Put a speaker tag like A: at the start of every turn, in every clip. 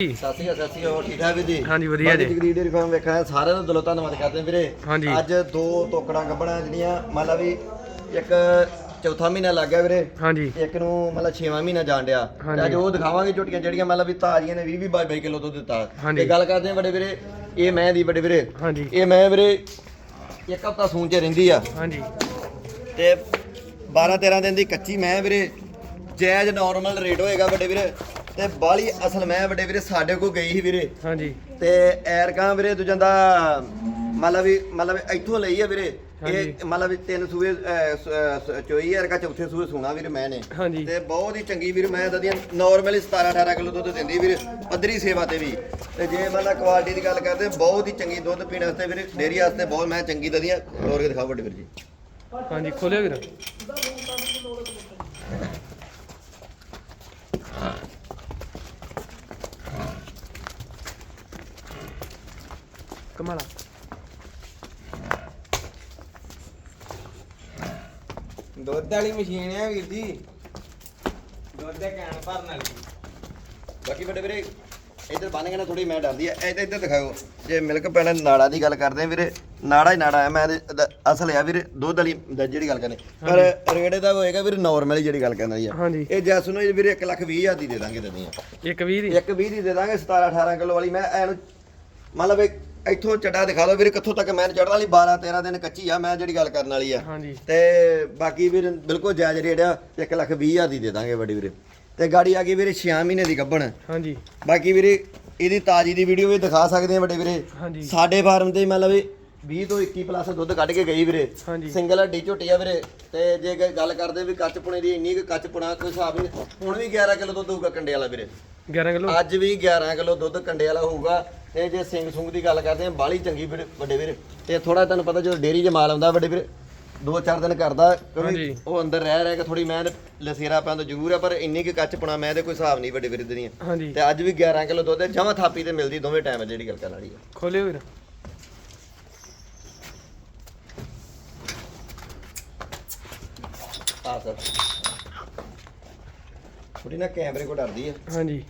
A: ਸਤਿ ਸ਼੍ਰੀ ਅਕਾਲ ਸਤਿ ਸ਼੍ਰੀ ਅਕਾਲ ਹੋਰ ਠੀਕ ਠਾਕ ਵੀਰ ਜੀ?
B: ਹਾਂਜੀ, ਵਧੀਆ ਜੀ।
A: ਜਗਦੀਪ ਡੇਰੀ ਫਾਰਮ ਵੇਖਣਾ ਸਾਰਿਆਂ ਦਾ ਦਿਲੋਂ ਧੰਨਵਾਦ ਕਰਦੇ ਹਾਂ ਵੀਰੇ।
B: ਹਾਂਜੀ।
A: ਅੱਜ ਦੋ ਤੋਕੜਾਂ ਗੱਬਣਾ ਜਿਹੜੀਆਂ ਮੰਨ ਲਾ ਵੀ ਇੱਕ ਚੌਥਾ ਮਹੀਨਾ ਲੱਗ ਗਿਆ ਵੀਰੇ।
B: ਹਾਂਜੀ।
A: ਇੱਕ ਨੂੰ ਮਤਲਬ 6ਵਾਂ ਮਹੀਨਾ ਜਾਣ ਡਿਆ। ਤੇ। ਅੱਜ ਉਹ ਦਿਖਾਵਾਂਗੇ ਝੋਟੀਆਂ ਜਿਹੜੀਆਂ ਮਤਲਬ ਵੀ ਤਾਜ਼ੀਆਂ ਨੇ 20 20 22 22 ਕਿਲੋ ਦੁੱਧ ਦਿੱਤਾ। ਤੇ ਗੱਲ ਕਰਦੇ ਹਾਂ ਵੱਡੇ ਵੀਰੇ ਇਹ ਮੈਂ ਦੀ ਵੱਡੇ ਵੀਰੇ।
B: ਹਾਂਜੀ।
A: ਇਹ ਮੈਂ ਵੀਰੇ ਇੱਕ ਹਫਤਾ ਸੂਣ ਚ ਰਹਿੰਦੀ ਆ।
B: ਹਾਂਜੀ।
A: ਤੇ 12 13 ਦਿਨ ਦੀ ਕੱਚੀ ਮੈਂ ਵੀਰੇ ਜਾਇਜ਼ ਨਾਰਮਲ ਰੇਟ ਹੋਏਗਾ ਵੱਡੇ ਵੀਰੇ। ਤੇ ਬਾਲੀ ਅਸਲ ਮੈਂ ਵੱਡੇ ਵੀਰੇ ਸਾਡੇ ਕੋਲ ਗਈ ਸੀ ਵੀਰੇ।
B: ਹਾਂਜੀ।
A: ਤੇ ਐਰਕਾਂ ਵੀਰੇ ਦੂਜਾ ਦਾ ਮਤਲਬ ਵੀ ਮਤਲਬ ਇੱਥੋਂ ਲਈ ਆ ਵੀਰੇ। ਇਹ ਮਤਲਬ ਵੀ ਤਿੰਨ ਸੂਏ ਅਹ, ਸ- ਅਹ, ਚੋਈ ਐਰਕਾ ਚੌਥੇ ਸੂਏ ਸੁਣਾ ਵੀਰੇ ਮੈਂ ਨੇ।
B: ਹਾਂਜੀ।
A: ਤੇ ਬਹੁਤ ਹੀ ਚੰਗੀ ਵੀਰ ਮੈਂ ਦਦੀਆਂ ਨਾਰਮਲੀ 17 18 ਕਿਲੋ ਦੁੱਧ ਦਿੰਦੀ ਵੀਰੇ ਪੱਧਰੀ ਸੇਵਾ ਤੇ ਵੀ। ਤੇ ਜੇ ਮਤਲਬ ਕੁਆਲਿਟੀ ਦੀ ਗੱਲ ਕਰਦੇ ਬਹੁਤ ਹੀ ਚੰਗੀ ਦੁੱਧ ਪੀਣ ਵਾਸਤੇ ਵੀਰੇ ਡੇਰੀ ਵਾਸਤੇ ਬਹੁਤ ਮੈਂ ਚੰਗੀ ਦਦੀਆਂ ਹੋਰ ਕੇ ਦਿਖਾਓ ਵੱਡੇ ਵੀਰ ਜੀ।
B: ਹਾਂਜੀ ਖੋਲਿਓ ਵੀਰ। ਕਮਾਲਾ
C: ਦੁੱਧ ਵਾਲੀ ਮਸ਼ੀਨ ਆ ਵੀਰ ਜੀ। ਦੁੱਧ ਦੇ ਕੈਨ ਭਰਨ ਵਾਲੀ।
A: ਬਾਕੀ ਵੱਡੇ ਵੀਰੇ ਇੱਧਰ ਬੰਨ ਕੇ ਨਾ ਥੋੜੀ ਮੈਂ ਡਰਦੀ ਐ ਇੱਧਰ ਇੱਧਰ ਦਿਖਾਓ। ਜੇ ਮਿਲਕ ਪੈਣਾ ਨਾੜਾ ਦੀ ਗੱਲ ਕਰਦੇ ਆ ਵੀਰੇ ਨਾੜਾ ਹੀ ਨਾੜਾ ਹੈ ਮੈਂ ਇਹਦੇ- ਇਹਦਾ ਅਸਲ ਆ ਵੀਰੇ ਦੁੱਧ ਵਾਲੀ ਦਾ ਜਿਹੜੀ ਗੱਲ ਕਰਨੀ। ਪਰ ਰੇੜੇ ਦਾ ਹੋਏਗਾ ਵੀਰੇ ਨਾਰਮਲ ਜਿਹੜੀ ਗੱਲ ਕਰਨਾ ਆ।
B: ਹਾਂਜੀ।
A: ਇਹ ਜੈਸ ਨੂੰ ਵੀਰੇ 1 ਲੱਖ 20 ਹਜ਼ਾਰ ਦੀ ਦੇ ਦਾਂਗੇ
B: ਇੱਕ 20 ਦੀ?
A: ਇੱਕ 20 ਦੀ ਦੇ ਦਾਂਗੇ 17 18 ਕਿਲੋ ਵਾਲੀ। ਮੈਂ ਐਨੂੰ ਮਤਲਬ ਇੱਕ ਇੱਥੋਂ ਚੱਡਾ ਦਿਖਾ ਦਿਓ ਵੀਰੇ ਕਿੱਥੋਂ ਤੱਕ ਮੈਂ ਚੜਨ ਵਾਲੀ 12 13 ਦਿਨ ਕੱਚੀ ਆ ਮੈਂ ਜਿਹੜੀ ਗੱਲ ਕਰਨ ਵਾਲੀ ਆ।
B: ਹਾਂਜੀ।
A: ਤੇ ਬਾਕੀ ਵੀਰ ਬਿਲਕੁਲ ਜਾਇਜ਼ ਰੇਟ ਆ 1 ਲੱਖ 20 ਹਜ਼ਾਰ ਦੀ ਦੇ ਦਾਂਗੇ ਵੱਡੀ ਵੀਰੇ। ਤੇ ਗਾੜੀ ਆ ਗਈ ਵੀਰੇ 6 ਮਹੀਨੇ ਦੀ ਗੱਭਣ।
B: ਹਾਂਜੀ।
A: ਬਾਕੀ ਵੀਰੇ ਇਹਦੀ ਤਾਜੀ ਦੀ ਵੀਡੀਓ ਵੀ ਦਿਖਾ ਸਕਦੇ ਆ ਵੱਡੇ ਵੀਰੇ। ਸਾਡੇ ਫਾਰਮ ਤੇ ਮਤਲਬ ਵੀ 20 ਤੋਂ 21 ਪਲੱਸ ਦੁੱਧ ਕੱਢ ਕੇ ਗਈ ਵੀਰੇ। ਸਿੰਗਲ ਹੱਡੀ ਝੋਟੀ ਆ ਵੀਰੇ। ਤੇ ਜੇ ਗੱਲ ਕਰਦੇ ਵੀ ਕੱਚ ਪੁਣੇ ਦੀ ਇੰਨੀ ਕੁ ਕੱਚ ਪੁਣਾ ਕੋਈ ਹਿਸਾਬ ਨਹੀਂ। ਹੁਣ ਵੀ 11 ਕਿਲੋ ਦੁੱਧ ਹੋਊਗਾ ਕੰਡੇ ਵਾਲਾ ਵੀਰੇ।
B: 11 ਕਿਲੋ?
A: ਅੱਜ ਵੀ 11 ਕਿਲੋ ਦੁੱਧ ਕੰਡੇ ਵਾਲਾ ਹੋਊਗਾ। ਤੇ ਜੇ ਸਿੰਘ ਸੁੰਗ ਦੀ ਗੱਲ ਕਰਦੇ ਆ ਬਾਲੀ ਚੰਗੀ ਵੀਰੇ ਵੱਡੇ ਵੀਰੇ। ਤੇ ਥੋੜਾ ਤੁਹਾਨੂੰ ਪਤਾ ਜਦੋਂ ਡੇਰੀ 'ਚ ਮਾਲ ਆਉਂਦਾ ਵੱਡੇ ਵੀਰੇ ਦੋ ਚਾਰ ਦਿਨ ਕਰਦਾ ਕਿਉਂਕਿ
B: ਹਾਂਜੀ।
A: ਉਹ ਅੰਦਰ ਰਹਿ ਰਹਿ ਕੇ ਥੋੜੀ ਮੈਂ ਲਸੇਰਾ ਪੈਂਦਾ ਜ਼ਰੂਰ ਆ ਪਰ ਇੰਨੀ ਕਿ ਕੱਚ ਪੁਣਾ ਮੈਂ ਤੇ ਕੋਈ ਹਿਸਾਬ ਨਹੀਂ ਵੱਡੇ ਵੀਰੇ ਦੀਆਂ।
B: ਹਾਂਜੀ।
A: ਤੇ ਅੱਜ ਵੀ 11 ਕਿਲੋ ਦੁੱਧ ਜਮਾ ਥਾਪੀ ਤੇ ਮਿਲਦੀ ਦੋਵੇਂ ਟਾਈਮ ਜਿਹੜੀ ਗੱਲ ਕਰਨ ਵਾਲੀ ਆ।
B: ਖੋਲਿਓ ਵੀਰ।
A: ਆ ਸਰ। ਥੋੜੀ ਨਾ ਕੈਮਰੇ ਕੋ ਡਰਦੀ ਆ।
B: ਹਾਂਜੀ।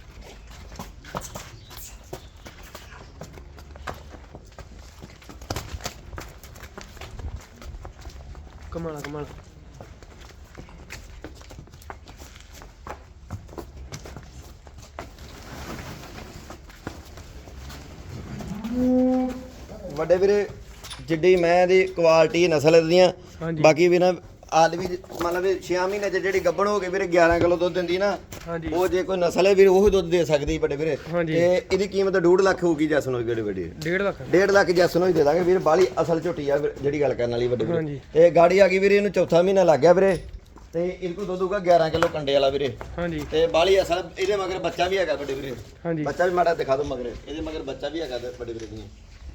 B: ਕਮਾਲਾ ਕਮਾਲਾ
A: ਵੱਡੇ ਵੀਰੇ ਜਿੱਡੀ ਮੈਂ ਦੀ ਕੁਆਲਿਟੀ ਨਸਲ ਦੀਆਂ
B: ਹਾਂਜੀ।
A: ਬਾਕੀ ਵੀ ਨਾ ਆਦਮੀ ਮਤਲਬ 6 ਮਹੀਨੇ ਚ ਜਿਹੜੀ ਗੱਭਣ ਹੋ ਕੇ ਵੀਰੇ 11 ਕਿਲੋ ਦੁੱਧ ਦਿੰਦੀ ਨਾ
B: ਹਾਂਜੀ।
A: ਉਹ ਜੇ ਕੋਈ ਨਸਲ ਹੈ ਵੀਰੇ ਉਹ ਦੁੱਧ ਦੇ ਸਕਦੀ ਵੱਡੇ ਵੀਰੇ।
B: ਹਾਂਜੀ।
A: ਤੇ ਇਹਦੀ ਕੀਮਤ 2.5 ਲੱਖ ਹੋਊਗੀ ਜੈਸਨ ਹੋਈ ਜਿਹੜੀ ਵੱਡੀ
B: 1.5 ਲੱਖ।
A: 1.5 ਲੱਖ ਜੈਸਨ ਹੋਈ ਦੇ ਦਾਂਗੇ ਵੀਰ ਬਾਲੀ ਅਸਲ ਝੋਟੀ ਆ ਵੀਰ, ਜਿਹੜੀ ਗੱਲ ਕਰਨ ਵਾਲੀ ਵੱਡੇ ਵੀਰੇ।
B: ਹਾਂਜੀ।
A: ਤੇ ਗਾੜੀ ਆ ਗਈ ਵੀਰੇ ਇਹਨੂੰ ਚੌਥਾ ਮਹੀਨਾ ਲੱਗ ਗਿਆ ਵੀਰੇ। ਤੇ ਇਹਦੇ ਕੋਲ ਦੁੱਧ ਹੋਊਗਾ 11 ਕਿਲੋ ਕੰਡੇ ਵਾਲਾ ਵੀਰੇ।
B: ਹਾਂਜੀ।
A: ਤੇ ਬਾਲੀ ਅਸਲ ਇਹਦੇ ਮਗਰ ਬੱਚਾ ਵੀ ਹੈਗਾ ਵੱਡੇ ਵੀਰੇ।
B: ਹਾਂਜੀ।
A: ਬੱਚਾ ਵੀ ਮਾੜਾ ਦਿਖਾ ਦਿਓ ਮਗਰ ਇਹਦੇ ਮਗਰ ਬੱਚਾ ਵੀ ਹੈਗਾ ਵੱਡੇ ਵੀਰੇ ਦੀਆਂ।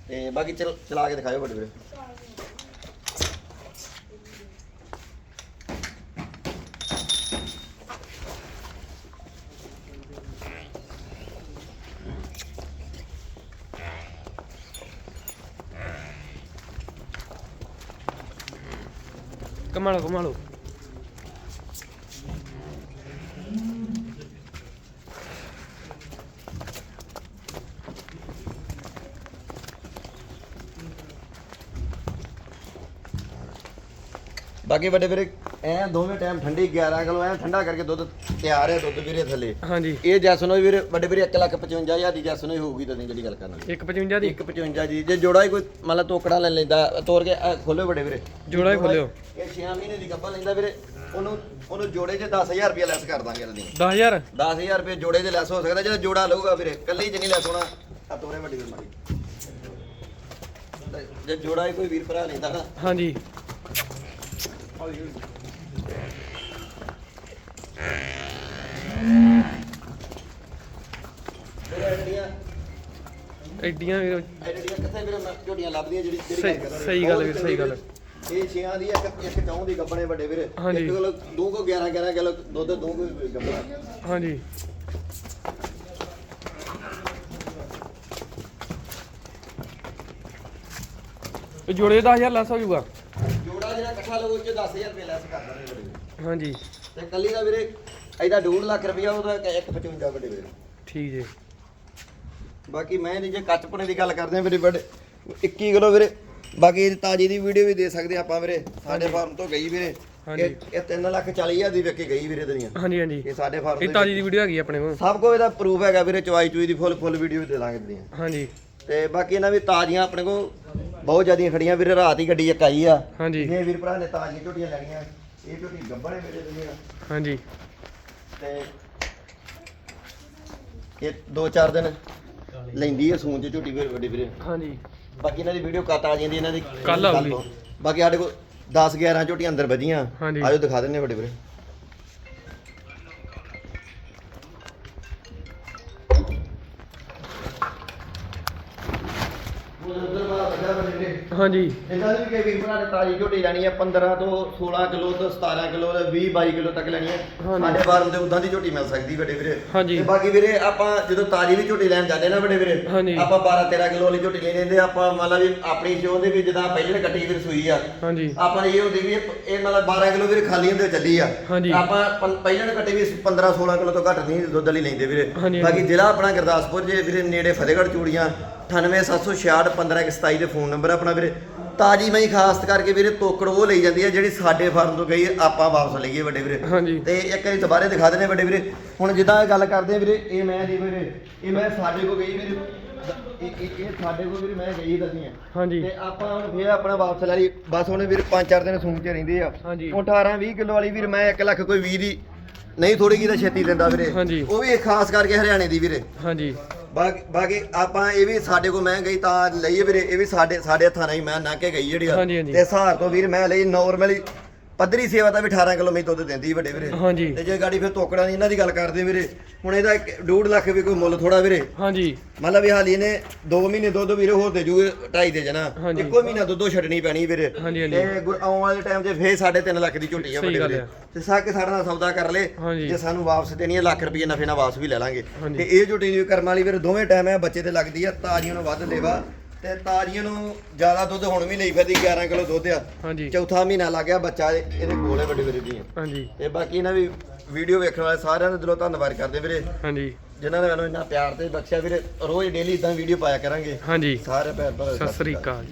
A: ਤੇ ਬਾਕੀ ਚਲ ਚਲਾ ਕੇ ਦਿਖਾਇਓ ਵੱਡੇ ਵੀਰੇ।
B: ਕਮਾਲੋ ਕਮਾਲੋ।
A: ਬਾਕੀ ਵੱਡੇ ਵੀਰੇ, ਐ ਦੋਵੇਂ ਟਾਈਮ ਠੰਡੀ 11 ਕਿਲੋ, ਐ ਠੰਡਾ ਕਰਕੇ ਦੁੱਧ ਤਿਆਰ ਹੈ ਦੁੱਧ ਵੀਰੇ ਥੱਲੇ।
B: ਹਾਂਜੀ।
A: ਇਹ ਜੈਸਨੋ ਵੀਰੇ ਵੱਡੇ ਵੀਰੇ 1 ਲੱਖ 55 ਹਜ਼ਾਰ ਦੀ ਜੈਸਨੋ ਹੀ ਹੋਊਗੀ ਤਾਂ ਜਿਹੜੀ ਗੱਲ ਕਰਨਾ।
B: 155 ਦੀ?
A: 155 ਦੀ ਜੇ। ਜੋੜਾ ਹੀ ਕੋਈ ਮੰਨ ਲਾ ਤੋਕੜਾ ਲੈ ਲੈਂਦਾ ਤੋੜ ਕੇ ਖੋਲਿਓ ਵੱਡੇ ਵੀਰੇ।
B: ਜੋੜਾ ਹੀ ਖੋਲਿਓ।
A: ਇਹ 6 ਮਹੀਨੇ ਦੀ ਗੱਭਾ ਲੈਂਦਾ ਵੀਰੇ। ਉਹਨੂੰ ਉਹਨੂੰ ਜੋੜੇ 'ਚ 10000 ਰੁਪਏ ਲੈਸ ਕਰ ਦਾਂਗੇ ਇਹਦੀ
B: 10000
A: 10000 ਰੁਪਏ ਜੋੜੇ ਦੇ ਲੈਸ ਹੋ ਸਕਦਾ ਜੇ ਜੋੜਾ ਲਊਗਾ ਵੀਰੇ। ਕੱਲੀ ਚ ਨਹੀਂ ਲੈਸ ਹੋਣਾ ਆ ਤੋਰੇ ਵੱਡੀ ਬਿਮਾਰੀ ਜੇ ਜੋੜਾ ਹੀ ਕੋਈ ਵੀਰ ਭਰਾ ਲੈਂਦਾ ਨਾ।
B: ਹਾਂਜੀ।
A: ਐਡੀਆਂ
B: ਐਡੀਆਂ ਵੀਰ
A: ਐਡੀਆਂ ਕਿੱਥੇ ਵੀਰੇ ਮੈਂ ਝੋਟੀਆਂ ਲੱਭਦੀਆਂ ਜਿਹੜੀ ਜਿਹੜੀ
B: ਸਹੀ-
A: ਗੱਲ ਕਰ ਰਹੇ।
B: ਸਹੀ ਗੱਲ ਵੀਰ, ਸਹੀ ਗੱਲ।
A: ਇਹ ਛਿਆਂ ਦੀ ਇੱਕ ਇੱਕ ਚੌਂ ਦੀ ਗੱਬਣੇ ਵੱਡੇ ਵੀਰੇ।
B: ਹਾਂਜੀ।
A: ਇੱਕ ਕਿਲੋ ਦੋ ਕੋ 11 11 ਕਿਲੋ ਦੁੱਧ ਦੋ ਕੋ ਗੱਬਣਾ।
B: ਹਾਂਜੀ। ਇਹ ਜੋੜੇ 10000 ਲੈਸ ਹੋ ਜਾਊਗਾ।
A: ਜੋੜਾ ਜਿਹੜਾ ਇਕੱਠਾ ਉਹ ਚ 10000 ਰੁਪਏ ਲੈਸ ਕਰ ਦਾਂਗੇ
B: ਹਾਂਜੀ।
A: ਤੇ ਕੱਲੀ ਦਾ ਵੀਰੇ ਇਹਦਾ 2 ਲੱਖ ਰੁਪਇਆ ਉਹਦਾ 155 ਵੱਡੇ ਵੀਰੇ
B: ਠੀਕ ਜੀ।
A: ਬਾਕੀ ਮੈਂ ਨਹੀਂ ਜੇ ਕੱਚਪਣੇ ਦੀ ਗੱਲ ਕਰਦੇ ਆ ਵੀਰੇ ਬੜੇ 21 ਕਿਲੋ ਵੀਰੇ। ਬਾਕੀ ਇਹਦੀ ਤਾਜੀ ਦੀ ਵੀਡੀਓ ਵੀ ਦੇ ਸਕਦੇ ਆਪਾਂ ਵੀਰੇ। ਸਾਡੇ ਫਾਰਮ ਤੋਂ ਗਈ ਵੀਰੇ।
B: ਹਾਂਜੀ।
A: ਇਹ 3 ਲੱਖ 40 ਹਜ਼ਾਰ ਦੀ ਵਿਕ ਕੇ ਗਈ ਵੀਰੇ ਦੁਨੀਆ।
B: ਹਾਂਜੀ ਹਾਂਜੀ।
A: ਇਹ ਸਾਡੇ ਫਾਰਮ
B: ਇਹ ਤਾਜੀ ਦੀ ਵੀਡੀਓ ਹੈਗੀ ਆਪਣੇ ਕੋਲ।
A: ਸਭ ਕੋ ਇਹਦਾ ਪ੍ਰੂਫ ਹੈਗਾ ਵੀਰੇ ਚਵਾਈ ਚੂਈ ਦੀ ਫੁੱਲ ਫੁੱਲ ਵੀਡੀਓ ਵੀ ਦੇ ਦਾਂਗੇ ਦੁਨੀਆ
B: ਹਾਂਜੀ।
A: ਤੇ ਬਾਕੀ ਇਹਨਾਂ ਵੀ ਤਾਜ਼ੀਆਂ ਆਪਣੇ ਕੋ ਬਹੁਤ ਜ਼ਿਆਦੀਆਂ ਖੜੀਆਂ ਵੀਰੇ ਰਾਤ ਹੀ ਗੱਡੀ ਇੱਕ ਆਈ ਆ।
B: ਹਾਂਜੀ।
A: ਜੇ ਵੀਰ ਭਰਾ ਨੇ ਤਾਜ਼ੀਆਂ ਝੋਟੀਆਂ ਲੈਣੀਆਂ ਇਹ ਝੋਟੀ ਗੱਬਣੇ ਮੇਰੇ ਦੁਨੀਆ।
B: ਹਾਂਜੀ।
A: ਤੇ ਇਹ ਦੋ ਚਾਰ ਦਿਨ ਲੈਂਦੀ ਹੈ ਸੂਨ ਚ ਝੋਟੀ ਵੀਰੇ ਵੱਡੀ ਵੀਰੇ
B: ਹਾਂਜੀ
A: ਬਾਕੀ ਇਹਨਾਂ ਦੀ ਵੀਡੀਓ ਕੱਟ ਆ ਜਾਂਦੀ ਇਹਨਾਂ ਦੀ
B: ਕੱਲ੍ਹ ਆਊਗੀ।
A: ਤੋਂ। ਬਾਕੀ ਸਾਡੇ ਕੋਲ 10 11 ਝੋਟੀਆਂ ਅੰਦਰ ਵਧੀਆਂ
B: ਹਾਂਜੀ।
A: ਆਜੋ ਦਿਖਾ ਦਿੰਨੇ ਵੱਡੇ ਵੀਰੇ
B: ਹਾਂਜੀ
A: ਇਹਨਾਂ ਦੀ ਵੀ ਕਈ ਵੀਰ ਭਰਾ ਨੇ ਤਾਜੀ ਝੋਟੀ ਲੈਣੀ ਹੈ 15 ਤੋਂ 16 ਕਿਲੋ ਤੋਂ 17 ਕਿਲੋ ਤੇ 20 22 ਕਿਲੋ ਤੱਕ ਲੈਣੀ ਹੈ। ਸਾਡੇ ਫਾਰਮ ਤੇ ਉਦਾਂ ਦੀ ਝੋਟੀ ਮਿਲ ਸਕਦੀ ਵੱਡੇ ਵੀਰੇ
B: ਹਾਂਜੀ।
A: ਤੇ ਬਾਕੀ ਵੀਰੇ ਆਪਾਂ ਜਦੋਂ ਤਾਜੀ ਵੀ ਝੋਟੀ ਲੈਣ ਜਾਂਦੇ ਨਾ ਵੱਡੇ ਵੀਰੇ। ਆਪਾਂ 12 13 ਕਿਲੋ ਵਾਲੀ ਝੋਟੀ ਲੈ ਲੈਂਦੇ ਆਪਾਂ ਮੰਨ ਲਾ ਵੀ ਆਪਣੀ ਸ਼ੋਅ ਦੇ ਵੀ ਜਿੱਦਾਂ ਪਹਿਲੇ ਕੱਟੀ ਵੀਰ ਸੂਈ ਆ
B: ਹਾਂਜੀ
A: ਆਪਾਂ ਇਹ ਹੁੰਦੀ ਵੀ ਇਹ- ਮਤਲਬ 12 ਕਿਲੋ ਵੀਰੇ ਖਾਲੀਆਂ ਤੇ ਚੱਲੀ ਆ। ਆਪਾਂ ਪਹਿਲਾਂ ਕੱਟੀ ਵੀ 15 16 ਕਿਲੋ ਤੋਂ ਘੱਟ ਨਹੀਂ ਦੁੱਧ ਵਾਲੀ ਲੈਂਦੇ ਵੀਰੇ ਬਾਕੀ। ਜ਼ਿਲ੍ਹਾ ਆਪਣਾ ਗੁਰਦਾਸਪੁਰ ਜੇ ਵੀਰੇ ਨੇੜੇ ਫਤਿਹਗੜ੍ਹ ਚੂੜੀਆਂ 98766 15127 ਦੇ ਫੋਨ ਨੰਬਰ ਆਪਣਾ ਵੀਰੇ। ਤਾਜੀ ਮਈ ਖਾਸ ਕਰਕੇ ਵੀਰੇ ਤੋਕੜ ਉਹ ਲਈ ਜਾਂਦੀ ਹੈ ਜਿਹੜੀ ਸਾਡੇ ਫਾਰਮ ਤੋਂ ਗਈ ਆਪਾਂ ਵਾਪਸ ਲਈਏ ਵੱਡੇ ਵੀਰੇ। ਤੇ ਇੱਕ ਵਾਰੀ ਦੁਬਾਰੇ ਦਿਖਾ ਦਿੰਦੇ ਵੱਡੇ ਵੀਰੇ। ਹੁਣ ਜਿੱਦਾਂ ਇਹ ਗੱਲ ਕਰਦੇ ਆ ਵੀਰੇ ਇਹ ਮੈਂ ਦੀ ਵੀਰੇ ਇਹ ਮੈਂ ਸਾਡੇ ਕੋ ਗਈ ਵੀਰੇ। ਇਹ ਇਹ- ਸਾਡੇ ਕੋ ਵੀਰੇ ਮੈਂ ਗਈ ਦਸੀਆਂ
B: ਹਾਂਜੀ।
A: ਤੇ ਆਪਾਂ ਹੁਣ ਫੇਰ ਆਪਣਾ ਵਾਪਸ ਲੈ ਲਈ। ਬਸ ਹੁਣ ਵੀਰ 5-4 ਦਿਨ ਸੂਣ ਚ ਰਹਿੰਦੇ ਆ।
B: ਹਾਂਜੀ।
A: ਹੁਣ 18-20 ਕਿਲੋ ਵਾਲੀ ਵੀਰ ਮੈਂ 1 ਲੱਖ ਕੋਈ 20 ਦੀ ਨਹੀਂ ਥੋੜੀ ਕੀ ਤਾਂ ਛੇਤੀ ਦਿੰਦਾ ਵੀਰੇ। ਉਹ ਵੀ ਖਾਸ ਕਰਕੇ ਹਰਿਆਣੇ ਦੀ ਵੀਰੇ।
B: ਹਾਂਜੀ।
A: ਬਾਕੀ ਬਾਕੀ ਆਪਾਂ ਇਹ ਵੀ ਸਾਡੇ ਕੋਲ ਮੈਂ ਗਈ ਤਾਂ ਲਈਏ ਵੀਰੇ ਇਹ ਵੀ ਸਾਡੇ ਸਾਡੇ ਹੱਥਾਂ ਨਾਲ ਹੀ ਮੈਂ ਨਾ ਕੇ ਗਈ ਜਿਹੜੀ
B: ਹਾਂਜੀ।
A: ਤੇ ਸਹਾਰ ਤੋਂ ਵੀਰ ਮੈਂ ਲਈ ਨਾਰਮਲੀ ਪੱਧਰੀ ਸੇਵਾ ਤਾਂ ਵੀ 18 ਕਿਲੋ ਮੈਂ ਦੁੱਧ ਦਿੰਦੀ ਵੱਡੇ ਵੀਰੇ
B: ਹਾਂਜੀ
A: ਤੇ ਜੇ ਗਾੜੀ ਫਿਰ ਤੋਕੜਾਂ ਦੀ ਇਹਨਾਂ ਦੀ ਗੱਲ ਕਰਦੇ ਵੀਰੇ ਹੁਣ ਇਹਦਾ 1.5 ਲੱਖ ਵੀ ਕੋਈ ਮੁੱਲ ਥੋੜਾ ਵੀਰੇ
B: ਹਾਂਜੀ
A: ਮੰਨ ਲਾ ਵੀ ਹਾਲੀ ਨੇ 2 ਮਹੀਨੇ ਦੁੱਧ ਵੀਰੇ ਹੋਰ ਦੇ ਜੂਗੇ ਢਾਈ ਦੇ ਜਣਾ। ਇੱਕੋ ਮਹੀਨਾ ਦੁੱਧੋਂ ਛੱਡਣੀ ਪੈਣੀ ਵੀਰੇ। ਤੇ ਗੁਰ- ਆਉਣ ਵਾਲੇ ਟਾਈਮ 'ਚ ਫੇਰ 3.5 ਲੱਖ ਦੀ ਝੋਟੀ ਆ ਵੱਡੇ ਵੀਰੇ
B: ਆ।
A: ਤੇ ਸਾਕੇ ਸਾਡੇ ਨਾਲ ਸੌਦਾ ਕਰ ਲੇ
B: ਹਾਂਜੀ।
A: ਜੇ ਸਾਨੂੰ ਵਾਪਸ ਦੇਣੀ ਹੈ ਲੱਖ ਰੁਪਏ ਨਫੇ ਨਾਲ ਵਾਪਸ ਵੀ ਲੈ ਲਾਂਗੇ। ਤੇ ਇਹ ਝੋਟੀ ਦੀ ਕਰਮ ਵਾਲੀ ਵੀਰੇ ਦੋਵੇਂ ਟਾਈਮ ਹੈ ਬੱਚੇ ਤੇ ਲੱਗਦੀ ਆ ਤਾਜ਼ੀਆਂ ਨੂੰ ਵੱਧ ਲੇਵਾ ਤੇ ਤਾਜ਼ੀਆਂ ਨੂੰ ਜ਼ਿਆਦਾ ਦੁੱਧ ਹੁਣ ਵੀ ਲਈ ਫਿਰਦੀ 11 ਕਿਲੋ ਦੁੱਧ ਆ।
B: ਹਾਂਜੀ।
A: ਚੌਥਾ ਮਹੀਨਾ ਲੱਗ ਗਿਆ ਬੱਚਾ ਇਹ- ਇਹਦੇ ਕੋਲ ਹੈ ਵੱਡੇ ਵੀਰੇ ਦੀ
B: ਹਾਂਜੀ।
A: ਤੇ ਬਾਕੀ ਇਹਨਾਂ ਵੀ ਵੀਡੀਓ ਵੇਖਣ ਵਾਲੇ ਸਾਰਿਆਂ ਦਾ ਦਿਲੋਂ ਧੰਨਵਾਦ ਕਰਦੇ ਵੀਰੇ।
B: ਹਾਂਜੀ।
A: ਜਿਨ੍ਹਾਂ ਨੇ ਮੈਨੂੰ ਇੰਨਾ ਪਿਆਰ ਤੇ ਬਖਸ਼ਿਆ ਵੀਰੇ ਰੋਜ਼ ਡੇਲੀ ਇਦਾਂ ਵੀਡੀਓ ਪਾਇਆ ਕਰਾਂਗੇ।
B: ਹਾਂਜੀ।
A: ਸਾਰੇ ਭੈਣ ਭਰਾ
B: ਸਤਿ ਸ੍ਰੀ ਅਕਾਲ ਜੀ।